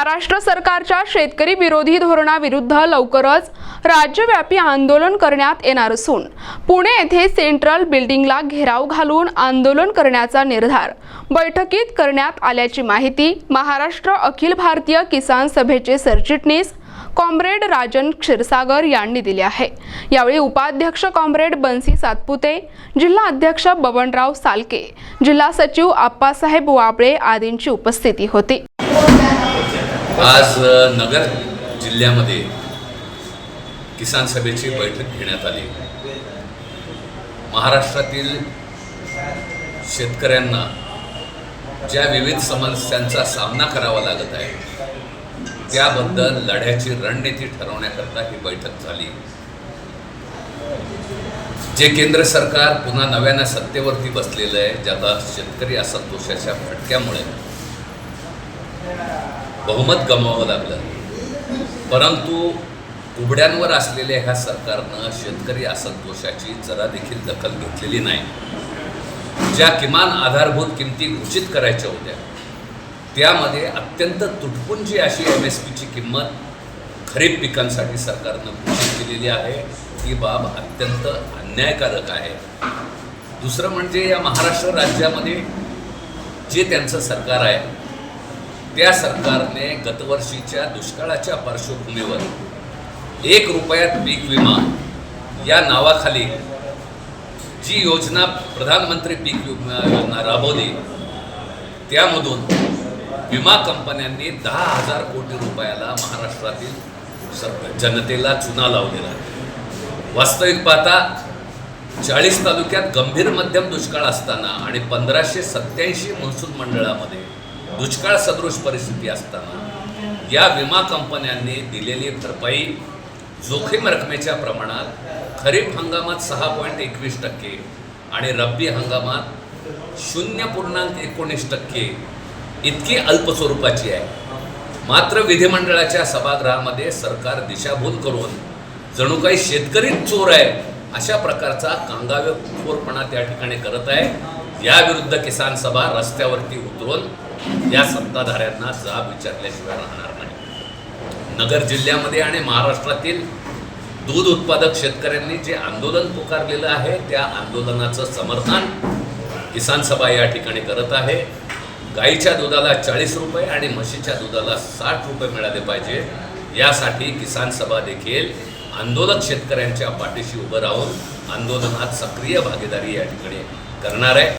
महाराष्ट्र सरकारच्या शेतकरी विरोधी धोरणाविरुद्ध लवकरच राज्यव्यापी आंदोलन करण्यात येणार असून पुणे येथे सेंट्रल बिल्डिंगला घेराव घालून आंदोलन करण्याचा निर्धार बैठकीत करण्यात आल्याची माहिती महाराष्ट्र अखिल भारतीय किसान सभेचे सरचिटणीस कॉम्रेड राजन क्षीरसागर यांनी दिले आहे. यावेळी उपाध्यक्ष कॉम्रेड बन्सी सातपुते जिल्हा अध्यक्ष बबनराव सालके जिल्हा सचिव आप्पासाहेब वाबळे आदींची उपस्थिती होती. आज नगर जिल्ह्यामध्ये किसान सभेची बैठक घेण्यात आली. महाराष्ट्रातील शेतकऱ्यांना ज्या विविध समस्यांचा सामना करावा लागत आहे त्याबद्दल लढ्याची रणनीती ठरवण्याकरता ही बैठक झाली. जे केंद्र सरकार पुन्हा नव्यानं सत्तेवरती बसलेलं आहे ज्याला शेतकरी असंतोषाच्या फटक्यामुळे बहुमत गमावं लागलं. परंतु उघड्यांवर असलेल्या ह्या सरकारनं शेतकरी असंतोषाची जरा देखील दखल घेतलेली नाही. ज्या किमान आधारभूत किमती घोषित करायच्या होत्या त्यामध्ये अत्यंत तुटपुंजी अशी एम एस पीची किंमत खरीप पिकांसाठी सरकारनं घोषित केलेली आहे ही बाब अत्यंत अन्यायकारक आहे. दुसरं म्हणजे या महाराष्ट्र राज्यामध्ये जे त्यांचं सरकार आहे त्या सरकारने गतवर्षीच्या दुष्काळाच्या पार्श्वभूमीवर एक रुपयात पीक विमा या नावाखाली जी योजना प्रधानमंत्री पीक विमा योजना राबवली त्यामधून विमा कंपन्यांनी दहा हजार कोटी रुपयाला महाराष्ट्रातील सर जनतेला चुना लावलेला आहे. वास्तविक पाहता चाळीस तालुक्यात गंभीर मध्यम दुष्काळ असताना आणि पंधराशे सत्याऐंशी महसूल मंडळामध्ये दुष्काळ सदृश परिस्थिती असताना या विमा कंपन्यांनी दिलेली भरपाई जोखीम रकमेच्या प्रमाणात खरीप हंगामात सहा पॉईंट एकवीस टक्के आणि रब्बी हंगामात शून्य पूर्णांक एकोणीस टक्के इतकी अल्प स्वरूपाची आहे. मात्र विधिमंडळाच्या सभागृहामध्ये सरकार दिशाभूल करून जणू काही शेतकरीच चोर आहे अशा प्रकारचा कांगावेखोरपणा त्या ठिकाणी करत आहे. याविरुद्ध किसान सभा रस्त्यावरती उतरून या सत्ताधाऱ्यांना जाब विचारल्याशिवाय राहणार नाही. नगर जिल्ह्यामध्ये आणि महाराष्ट्रातील दूध उत्पादक शेतकऱ्यांनी जे आंदोलन पुकारलेलं आहे त्या आंदोलनाचं समर्थन किसान सभा या ठिकाणी करत आहे. गाईच्या दुधाला चाळीस रुपये आणि म्हशीच्या दुधाला साठ रुपये मिळाले पाहिजे. यासाठी किसान सभा देखील आंदोलक शेतकऱ्यांच्या पाठीशी उभं राहून आंदोलनात सक्रिय भागीदारी या ठिकाणी करणार आहे.